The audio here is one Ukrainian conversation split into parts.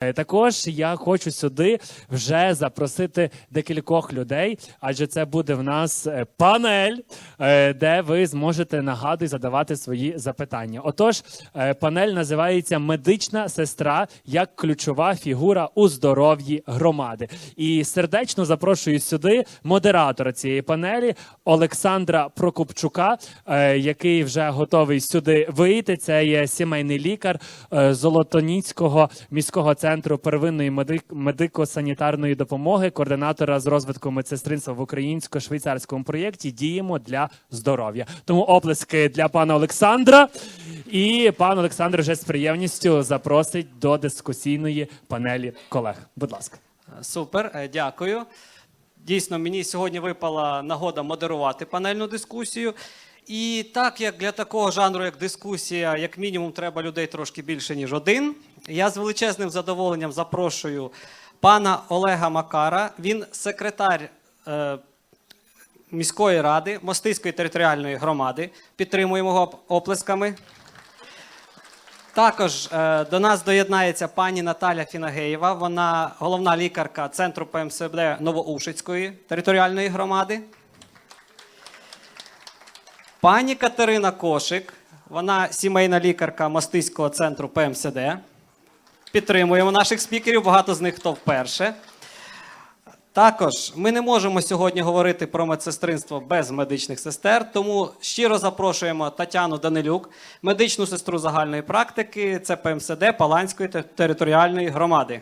Е, Також я хочу сюди вже запросити декількох людей, адже це буде в нас е, панель, е, де ви зможете нагадую задавати свої запитання. Отож, панель називається Медична сестра як ключова фігура у здоров'ї громади. І сердечно запрошую сюди модератора цієї панелі Олександра Прокопчука, е, який вже готовий сюди вийти. Це є сімейний лікар Золотоніцького міського центру первинної медико-санітарної допомоги, координатора з розвитку медсестринства в українсько-швейцарському проєкті Діємо для здоров'я. Тому оплески для пана Олександра. І пан Олександр вже з приємністю запросить до дискусійної панелі колег. Будь ласка. Супер, е, дякую. Дійсно, мені сьогодні випала нагода модерувати панельну дискусію. І так як для такого жанру, як дискусія, як мінімум, треба людей трошки більше, ніж один. Я з величезним задоволенням запрошую пана Олега Макара. Він секретар е, міської ради Мостиської територіальної громади. Підтримуємо його оплесками. Також е, до нас доєднається пані Наталя Фінагеєва. Вона головна лікарка центру ПМСБ Новоушицької територіальної громади. Пані Катерина Кошик. Вона сімейна лікарка Мостиського центру ПМСД. Підтримуємо наших спікерів, багато з них хто вперше. Також ми не можемо сьогодні говорити про медсестринство без медичних сестер, тому щиро запрошуємо Тетяну Данилюк, медичну сестру загальної практики, це ПМСД Паланської територіальної громади.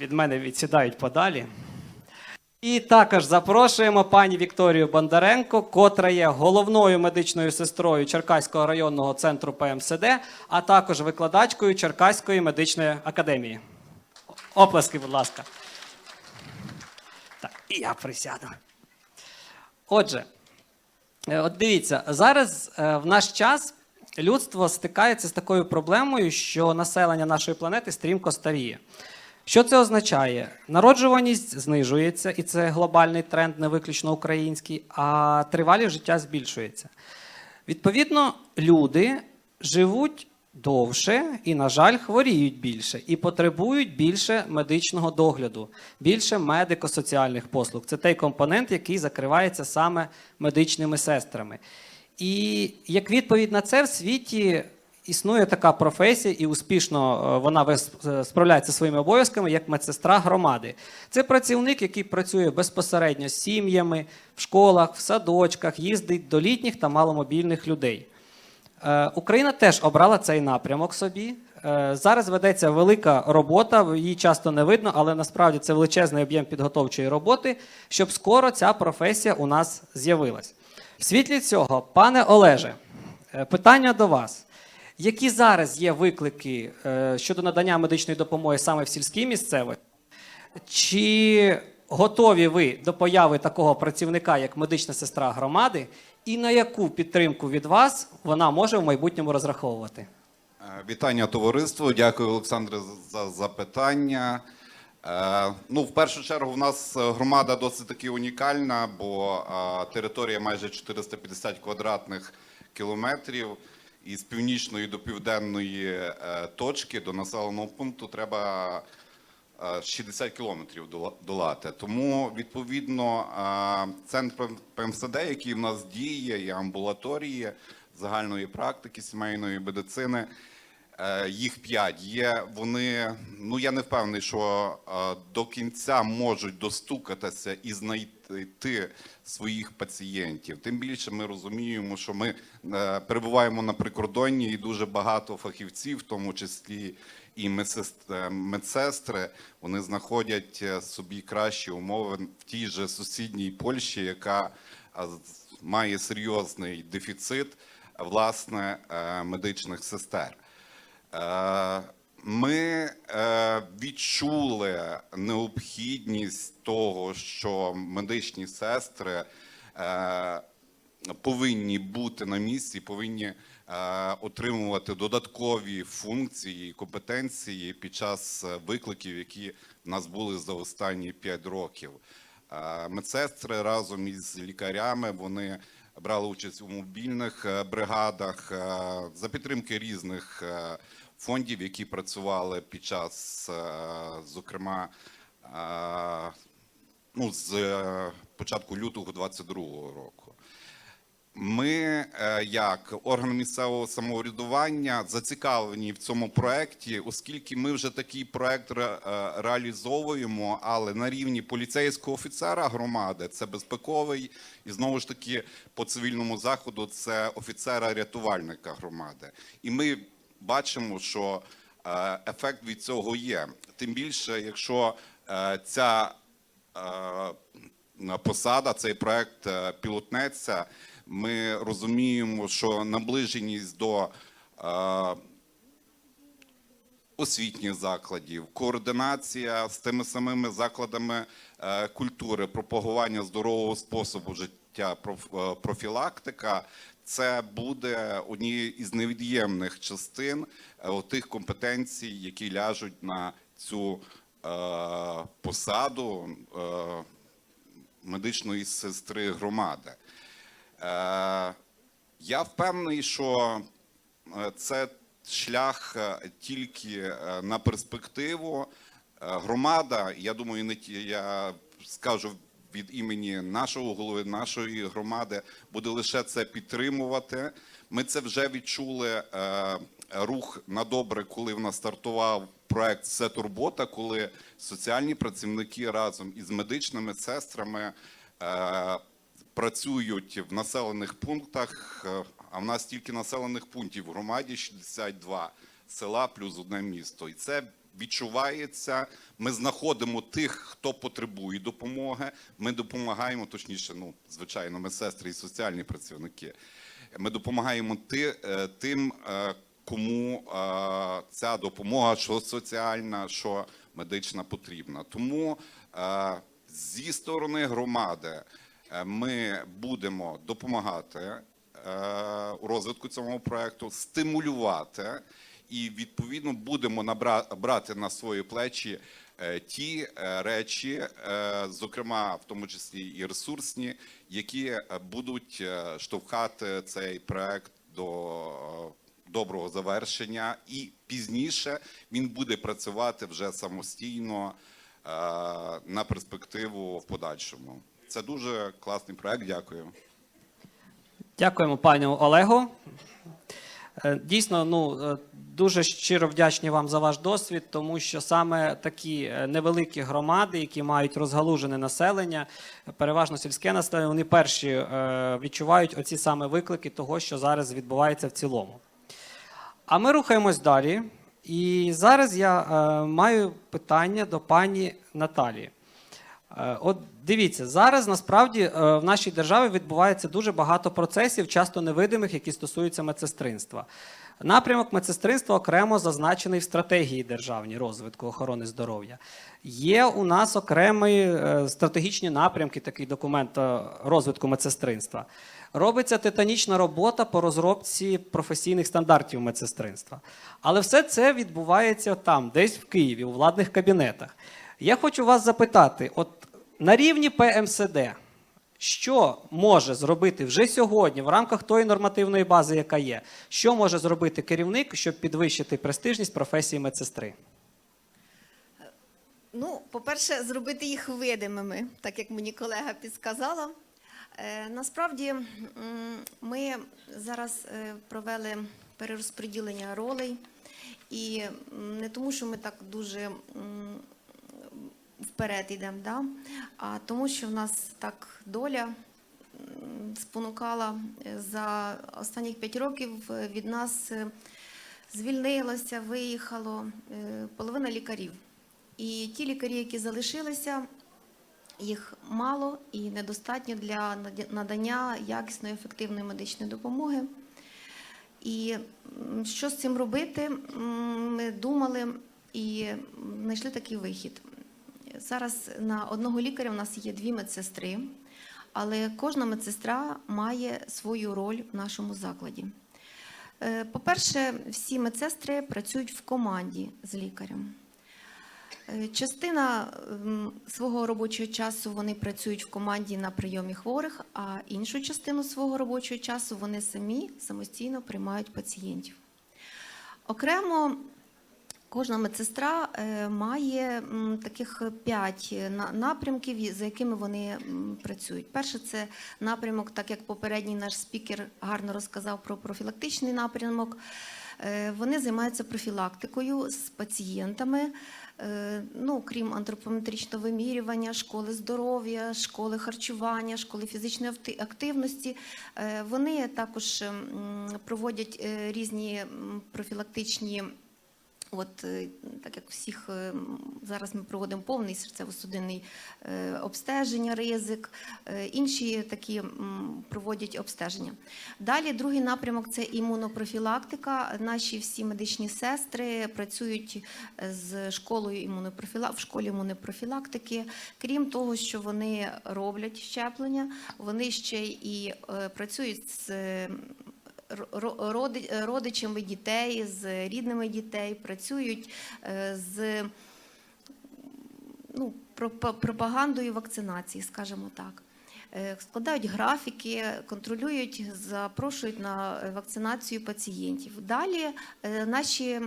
Від мене відсідають подалі. І також запрошуємо пані Вікторію Бондаренко, котра є головною медичною сестрою Черкаського районного центру ПМСД, а також викладачкою Черкаської медичної академії. Оплески, будь ласка. Так, і я присяду. Отже, е, от дивіться, зараз е, в наш час людство стикається з такою проблемою, що населення нашої планети стрімко старіє. Що це означає? Народжуваність знижується, і це глобальний тренд, не виключно український, а тривалість життя збільшується. Відповідно, люди живуть довше і, на жаль, хворіють більше і потребують більше медичного догляду, більше медико-соціальних послуг. Це той компонент, який закривається саме медичними сестрами. І як відповідь на це в світі існує така професія, і успішно е, вона е, справляється своїми обов'язками як медсестра громади. Це працівник, який працює безпосередньо з сім'ями, в школах, в садочках, їздить до літніх та маломобільних людей. Е, Україна теж обрала цей напрямок собі. Зараз ведеться велика робота, її часто не видно, але насправді це величезний об'єм підготовчої роботи, щоб скоро ця професія у нас з'явилась. В світлі цього, пане Олеже, питання до вас. Які зараз є виклики е, щодо надання медичної допомоги саме в сільській місцевості? Чи готові ви до появи такого працівника, як медична сестра громади, і на яку підтримку від вас вона може в майбутньому розраховувати? Е, Вітання товариству. Дякую, Олександре, за запитання. Е, Ну, в першу чергу, в нас громада досить таки унікальна, бо територія майже 450 квадратних кілометрів. І з північної до південної е, точки до населеного пункту треба е, 60 кілометрів долати. Тому відповідно е, центр ПМСД, який в нас діє, і амбулаторії загальної практики сімейної медицини. е, Їх п'ять є. Вони ну я не впевнений, що е, до кінця можуть достукатися і знайти своїх пацієнтів. Тим більше ми розуміємо, що ми е, перебуваємо на прикордонні, і дуже багато фахівців, в тому числі і е, медсестри, вони знаходять е, собі кращі умови в тій же сусідній Польщі, яка має серйозний дефіцит власне медичних сестер. Ми е, відчули необхідність того, що медичні сестри е, повинні бути на місці, повинні е, отримувати додаткові функції і компетенції під час викликів, які в нас були за останні 5 років. Е, Медсестри разом із лікарями вони брали участь у мобільних е, бригадах е, за підтримки різних е, фондів, які працювали під час, е, зокрема, е, ну, з е, початку лютого 2022 року. Ми, як орган місцевого самоврядування, зацікавлені в цьому проєкті, оскільки ми вже такий проєкт реалізовуємо, але на рівні поліцейського офіцера громади це безпековий, і знову ж таки по цивільному заходу це офіцера-рятувальника громади. І ми бачимо, що е, ефект від цього є. Тим більше, якщо е, ця е, посада, цей проект пілотнеться, ми розуміємо, що наближеність до освітніх закладів, координація з тими самими закладами культури, пропагування здорового способу життя, проф- профілактика. Це буде однією із невід'ємних частин е, тих компетенцій, які ляжуть на цю е, посаду е, медичної сестри громади. Я впевнений, що це шлях тільки на перспективу. Громада, я думаю, не я скажу від імені нашого голови, нашої громади, буде лише це підтримувати. Ми це вже відчули. е, Рух на добре, коли в нас стартував проект Все турбота, коли соціальні працівники разом із медичними сестрами е, працюють в населених пунктах. е, А в нас тільки населених пунктів в громаді 62 села плюс одне місто. І це відчувається. Ми знаходимо тих, хто потребує допомоги. Ми допомагаємо, точніше, ну звичайно, ми сестри і соціальні працівники. Ми допомагаємо ти, е, тим, е, кому е, ця допомога, що соціальна, що медична потрібна. Тому зі сторони громади ми будемо допомагати у розвитку цього проекту, стимулювати і відповідно будемо брати на свої плечі е, ті е, речі, е, зокрема в тому числі і ресурсні, які будуть штовхати цей проект до доброго завершення, і пізніше він буде працювати вже самостійно на перспективу в подальшому. Це дуже класний проект. Дякую. Дякуємо пану Олегу. Дійсно, ну дуже щиро вдячні вам за ваш досвід, тому що саме такі е, невеликі громади, які мають розгалужене населення, переважно сільське населення, вони перші е, відчувають оці саме виклики того, що зараз відбувається в цілому. А ми рухаємось далі. І зараз я е, маю питання до пані Наталії. Е, От дивіться, зараз насправді в нашій державі відбувається дуже багато процесів, часто невидимих, які стосуються медсестринства. Напрямок медсестринства окремо зазначений в стратегії державній розвитку охорони здоров'я. Є у нас окремі е, стратегічні напрямки, такий документ е, розвитку медсестринства. Робиться титанічна робота по розробці професійних стандартів медсестринства. Але все це відбувається там, десь в Києві, у владних кабінетах. Я хочу вас запитати: от на рівні ПМСД, що може зробити вже сьогодні в рамках тої нормативної бази, яка є, що може зробити керівник, щоб підвищити престижність професії медсестри? Ну, по-перше, зробити їх видимими, так як мені колега підсказала. Е, насправді ми зараз е, провели перерозподілення ролей, і не тому, що ми так дуже вперед йдемо, да? а тому, що в нас так доля спонукала е, за останніх п'ять років е, від нас е, звільнилося, виїхало половина лікарів. І ті лікарі, які залишилися, їх мало і недостатньо для надання якісної ефективної медичної допомоги. І що з цим робити? Ми думали і знайшли такий вихід. Зараз на одного лікаря в нас є дві медсестри, але кожна медсестра має свою роль в нашому закладі. Е, По-перше, всі медсестри працюють в команді з лікарем. Е, Частина ем, свого робочого часу вони працюють в команді на прийомі хворих, а іншу частину свого робочого часу вони самі самостійно приймають пацієнтів. Окремо кожна медсестра е, має таких п'ять напрямків, за якими вони працюють. Перше це напрямок, так як попередній наш спікер гарно розказав про профілактичний напрямок. Е, Вони займаються профілактикою з пацієнтами. е, Ну, крім антропометричного вимірювання, школи здоров'я, школи харчування, школи фізичної активності. Е, Вони також проводять е, різні профілактичні. От е, так як всіх е, зараз ми проводимо повний серцево-судинний е, обстеження, ризик, інші такі проводять обстеження. Далі другий напрямок це імунопрофілактика. Наші всі медичні сестри працюють з школою імунопрофіла... в школі імунопрофілактики. Крім того, що вони роблять щеплення, вони ще і працюють з. Ро- роди- родичами дітей, з рідними дітей, працюють е, з ну, пропагандою вакцинації, скажімо так. Е, Складають графіки, контролюють, запрошують на е, вакцинацію пацієнтів. Далі наші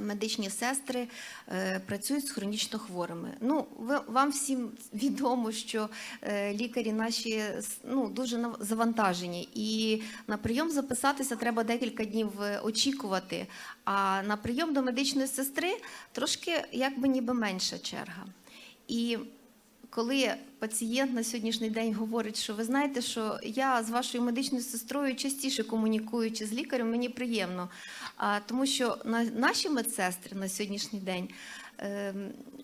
медичні сестри е, працюють з хронічно хворими. Ну, ви, вам всім відомо, що е, лікарі наші ну, дуже завантажені. І на прийом записатися треба декілька днів е, очікувати. А на прийом до медичної сестри трошки якби ніби менша черга. І коли пацієнт на сьогоднішній день говорить, що ви знаєте, що я з вашою медичною сестрою частіше комунікуючи з лікарем, мені приємно. А, тому що на, наші медсестри на сьогоднішній день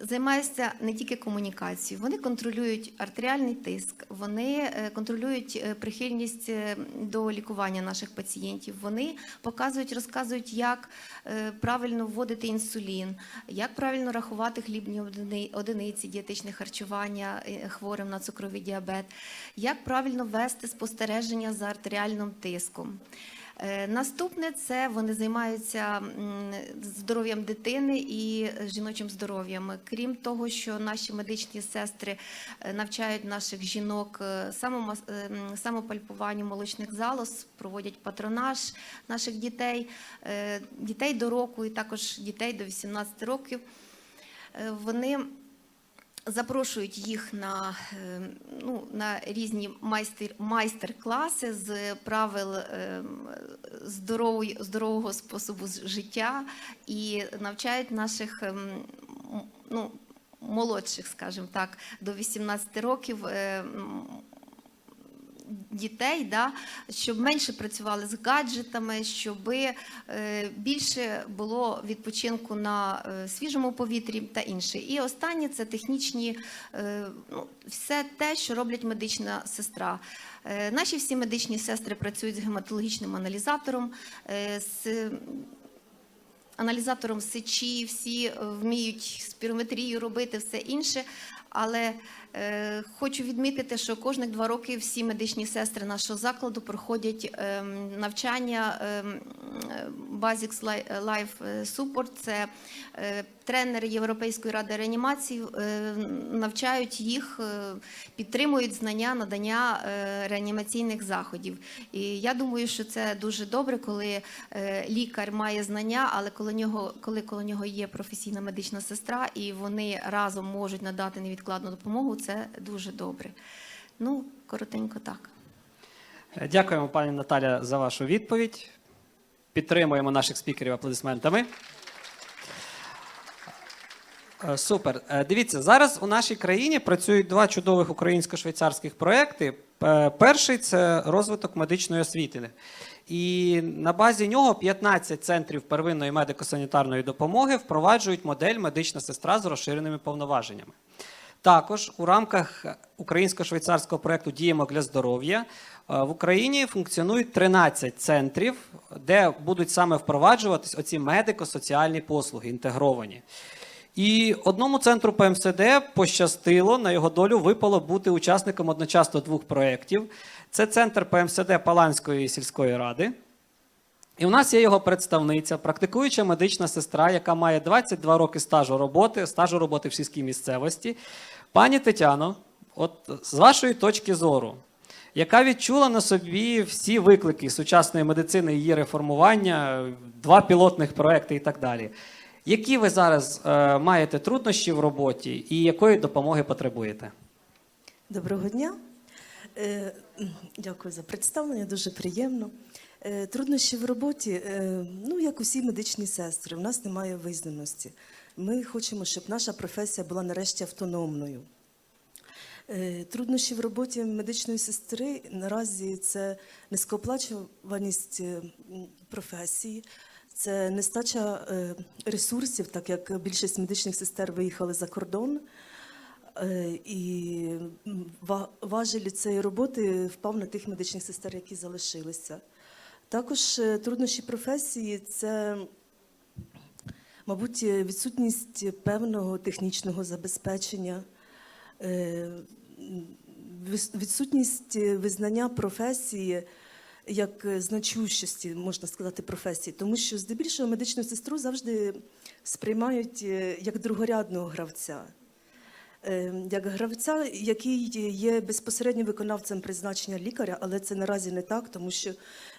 займаються не тільки комунікацією, вони контролюють артеріальний тиск, вони е, контролюють е, прихильність е, до лікування наших пацієнтів. Вони показують, розказують, як правильно вводити інсулін, як правильно рахувати хлібні одиниці дієтичне харчування хворим на цукровий діабет, як правильно вести спостереження за артеріальним тиском. Е, Наступне це вони займаються здоров'ям дитини і жіночим здоров'ям. Крім того, що наші медичні сестри е, навчають наших жінок е, самопальпуванню молочних залоз, проводять патронаж наших дітей, дітей до року і також дітей до 18 років. Вони запрошують їх на, е, ну, на різні майстер, майстер-класи з правил е, здорової, здорового способу життя і навчають наших ем, ну, молодших, скажімо так, до 18 років. Дітей, да, щоб менше працювали з гаджетами, щоб е, більше було відпочинку на е, свіжому повітрі та інше. І останнє це технічні, е, ну, все те, що роблять медична сестра. Наші всі медичні сестри працюють з гематологічним аналізатором. з аналізатором сечі, всі вміють спірометрію робити, все інше. Але хочу відмітити, що кожних два роки всі медичні сестри нашого закладу проходять ем, навчання ем, е, Basics Life Support. Це е, тренери Європейської ради реанімації е, навчають їх, е, підтримують знання надання е, реанімаційних заходів. І я думаю, що це дуже добре, коли е, лікар має знання, але коли нього, коли коло нього є професійна медична сестра, і вони разом можуть надати невідкладну допомогу, це дуже добре. Ну, коротенько так. Е, Дякуємо, пані Наталя, за вашу відповідь. Підтримуємо наших спікерів аплодисментами. Е, Супер. Е, Дивіться, зараз у нашій країні працюють два чудових українсько-швейцарських проекти. Перший це розвиток медичної освіти. І на базі нього 15 центрів первинної медико-санітарної допомоги впроваджують модель медична сестра з розширеними повноваженнями. Також у рамках українсько-швейцарського проекту Діємо для здоров'я е, в Україні функціонують 13 центрів, де будуть саме впроваджуватись оці медико-соціальні послуги інтегровані. І одному центру ПМСД пощастило, на його долю випало бути учасником одночасно двох проєктів. Це центр ПМСД Паланської сільської ради. І у нас є його представниця, практикуюча медична сестра, яка має 22 роки стажу роботи, стажу роботи в сільській місцевості. Пані Тетяно, от з вашої точки зору, яка відчула на собі всі виклики сучасної медицини, її реформування, два пілотних проекти і так далі. Які ви зараз е, маєте труднощі в роботі і якої допомоги потребуєте? Доброго дня. Е, Дякую за представлення, дуже приємно. Е, Труднощі в роботі, е, ну як усі медичні сестри, у нас немає визнаності. Ми хочемо, щоб наша професія була нарешті автономною. Е, Труднощі в роботі медичної сестри наразі це низькооплачуваність професії, це нестача ресурсів, так як більшість медичних сестер виїхали за кордон. І м, ва- важель цієї роботи впав на тих медичних сестер, які залишилися. Також е, труднощі професії це, мабуть, е, відсутність певного технічного забезпечення, е, відсутність визнання професії як значущості, можна сказати, професії, тому що здебільшого медичну сестру завжди сприймають як другорядного гравця. Е, як гравця, який є безпосередньо виконавцем призначення лікаря, але це наразі не так, тому що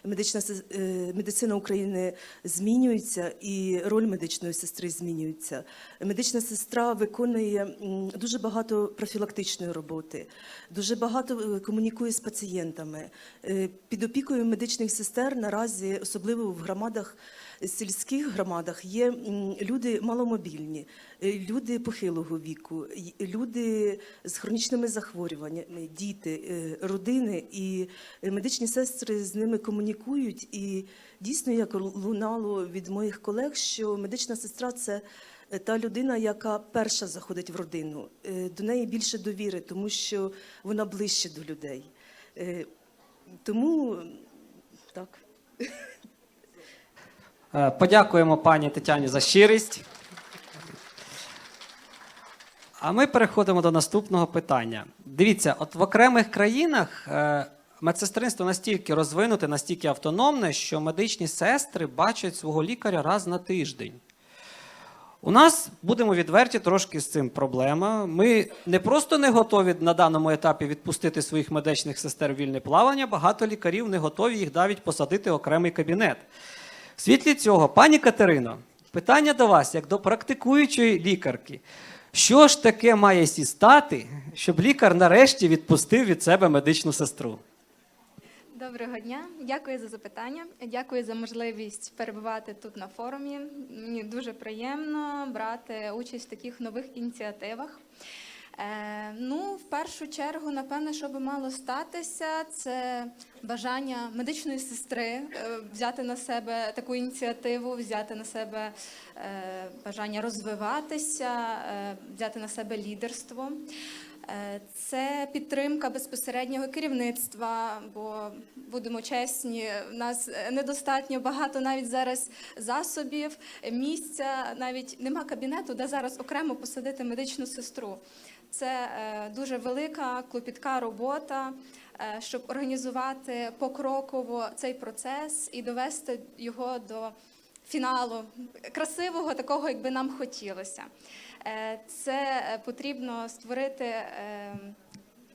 медична е, медицина України змінюється і роль медичної сестри змінюється. Медична сестра виконує дуже багато профілактичної роботи, дуже багато е, комунікує з пацієнтами. Під опікою медичних сестер наразі, особливо в громадах сільських громадах є люди маломобільні, е, люди похилого віку, люди з хронічними захворюваннями, діти, е, родини. І медичні сестри з ними комунікують. І дійсно, як лунало від моїх колег, що медична сестра це. е, Та людина, яка перша заходить в родину, до неї більше довіри, тому що вона ближче до людей. Тому так. Е, Подякуємо пані Тетяні за щирість. А ми переходимо до наступного питання. Дивіться, от в окремих країнах е, медсестринство настільки розвинуте, настільки автономне, що медичні сестри бачать свого лікаря раз на тиждень. У нас будемо відверті трошки з цим проблема. Ми не просто не готові на даному етапі відпустити своїх медичних сестер в вільне плавання, багато лікарів не готові їх навіть посадити в окремий кабінет. В світлі цього, пані Катерино, питання до вас, як до практикуючої лікарки. Що ж таке має сістати, щоб лікар нарешті відпустив від себе медичну сестру? Доброго дня, дякую за запитання. Дякую за можливість перебувати тут на форумі. Мені дуже приємно брати участь в таких нових ініціативах. Е, ну, в першу чергу, напевне, що би мало статися, це бажання медичної сестри е, взяти на себе таку ініціативу, взяти на себе е, бажання розвиватися, взяти на себе лідерство. Це підтримка безпосереднього керівництва, бо будемо чесні, в нас недостатньо багато навіть зараз засобів, місця, навіть нема кабінету, де зараз окремо посадити медичну сестру. Це е, дуже велика клопітка робота, е, щоб організувати покроково цей процес і довести його до фіналу красивого, такого, як би нам хотілося. Е, Це потрібно створити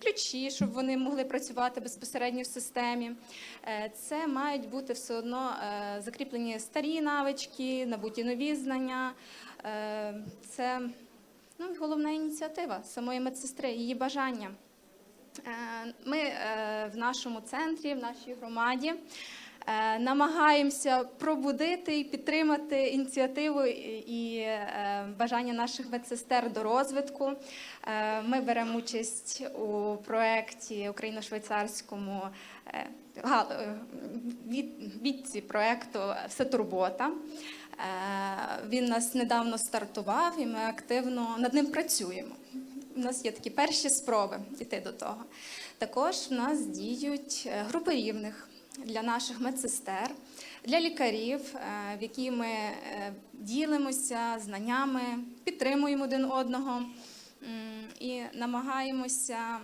ключі, щоб вони могли працювати безпосередньо в системі. Це мають бути все одно закріплені старі навички, набуті нові знання. Це ну, і головна ініціатива самої медсестри, її бажання. Е, Ми е, в нашому центрі, в нашій громаді е, намагаємося пробудити і підтримати ініціативу і- бажання наших медсестер до розвитку. Ми беремо участь у проєкті Україно-швейцарському відці проєкту Все турбота. Е, Він нас недавно стартував, і ми активно над ним працюємо. У нас є такі перші спроби йти до того. Також в нас діють е, групи рівних для наших медсестер, для лікарів, е, в які ми ділимося знаннями, підтримуємо один одного і намагаємося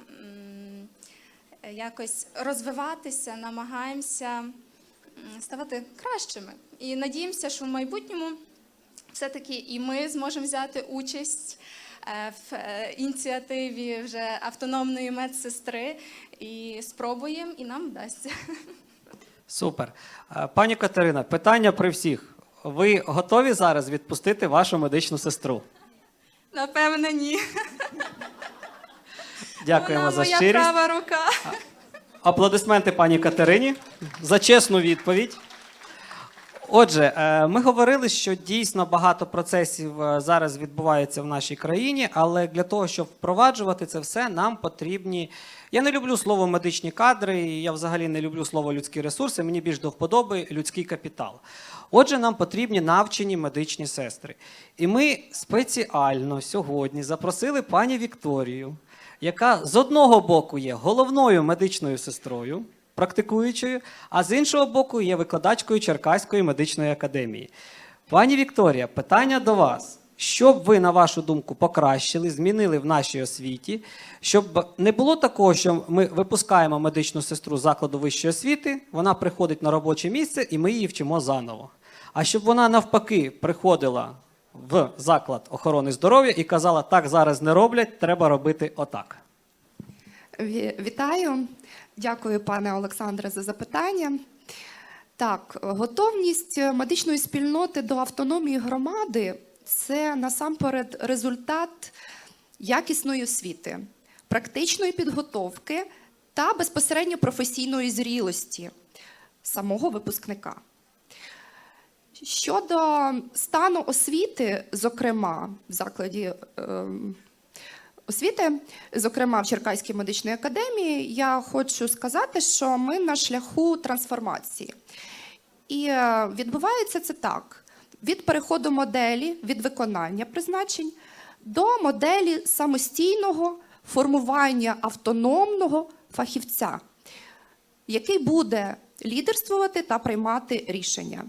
якось розвиватися, намагаємося ставати кращими. І надіємося, що в майбутньому все-таки і ми зможемо взяти участь е, в е, ініціативі вже автономної медсестри і спробуємо, і нам вдасться. Супер. Е, Пані Катерина, питання при всіх. Ви готові зараз відпустити вашу медичну сестру? Напевне, ні. Дякуємо Вона за моя щирість. права рука. Аплодисменти пані Катерині за чесну відповідь. Отже, е, ми говорили, що дійсно багато процесів е, зараз відбувається в нашій країні, але для того, щоб впроваджувати це все, нам потрібні. Я не люблю слово медичні кадри, я взагалі не люблю слово людські ресурси. Мені більш до вподоби людський капітал. Отже, нам потрібні навчені медичні сестри. І ми спеціально сьогодні запросили пані Вікторію, яка з одного боку є головною медичною сестрою, практикуючою, а з іншого боку є викладачкою Черкаської медичної академії. Пані Вікторія, питання до вас. Що б ви, на вашу думку, покращили, змінили в нашій освіті, щоб не було такого, що ми випускаємо медичну сестру з закладу вищої освіти, вона приходить на робоче місце і ми її вчимо заново. А щоб вона навпаки приходила в заклад охорони здоров'я і казала, так зараз не роблять, треба робити отак. Вітаю, дякую, пане Олександре, за запитання. Так, готовність медичної спільноти до автономії громади це насамперед результат якісної освіти, практичної підготовки та безпосередньо професійної зрілості самого випускника. Щодо стану освіти, зокрема, в закладі ем, освіти, зокрема в Черкаській медичній академії, я хочу сказати, що ми на шляху трансформації. І е, відбувається це так: від переходу моделі, від виконання призначень до моделі самостійного формування автономного фахівця, який буде лідерствувати та приймати рішення.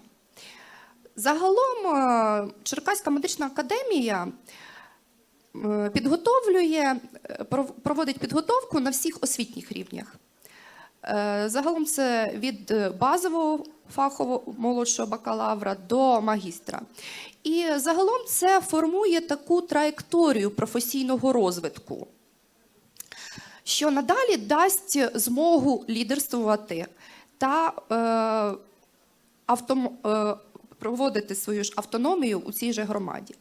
Загалом е, Черкаська медична академія е, підготовлює, е, проводить підготовку на всіх освітніх рівнях. Загалом це від базового фахового молодшого бакалавра до магістра. І загалом це формує таку траєкторію професійного розвитку, що надалі дасть змогу лідерствувати та автом, е, проводити свою ж автономію у цій же громаді.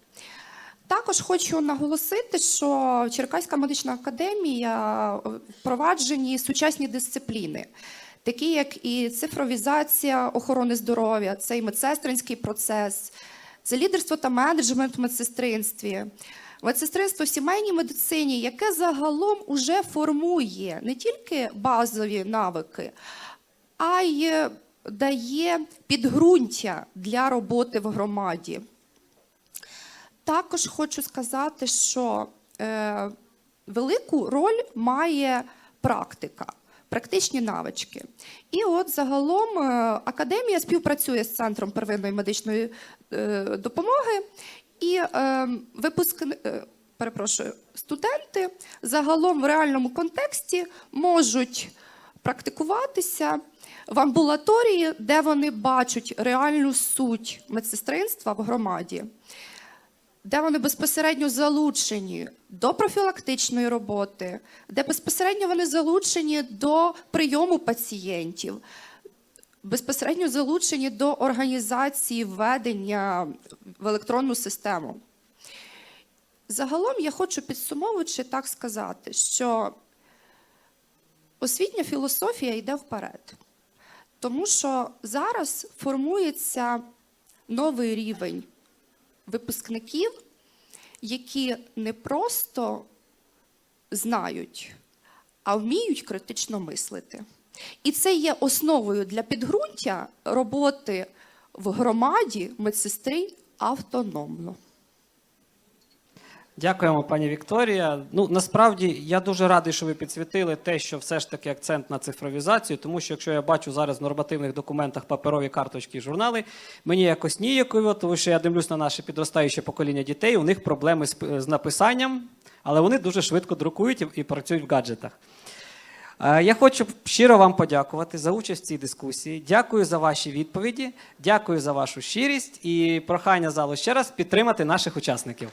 Також хочу наголосити, що Черкаська медична академія впроваджені сучасні дисципліни, такі як і цифровізація охорони здоров'я, це і медсестринський процес, це лідерство та менеджмент в медсестринстві. Медсестринство в сімейній медицині, яке загалом уже формує не тільки базові навики, а й дає підґрунтя для роботи в громаді. Також хочу сказати, що е, велику роль має практика, практичні навички. І от загалом е, академія співпрацює з центром первинної медичної е, допомоги, і е, випускни, е, перепрошую, студенти загалом в реальному контексті можуть практикуватися в амбулаторії, де вони бачать реальну суть медсестринства в громаді де вони безпосередньо залучені до профілактичної роботи, де безпосередньо вони залучені до прийому пацієнтів, безпосередньо залучені до організації введення в електронну систему. Загалом я хочу підсумовуючи так сказати, що освітня філософія йде вперед, тому що зараз формується новий рівень випускників, які не просто знають, а вміють критично мислити. І це є основою для підґрунтя роботи в громаді медсестри автономно. Дякуємо, пані Вікторія. Ну насправді я дуже радий, що ви підсвітили те, що все ж таки акцент на цифровізацію, тому що якщо я бачу зараз в нормативних документах паперові карточки і журнали, мені якось ніяково, тому що я дивлюсь на наше підростаюче покоління дітей. У них проблеми з, з написанням, але вони дуже швидко друкують і, і працюють в гаджетах. Е, Я хочу щиро вам подякувати за участь в цій дискусії. Дякую за ваші відповіді, дякую за вашу щирість і прохання залу ще раз підтримати наших учасників.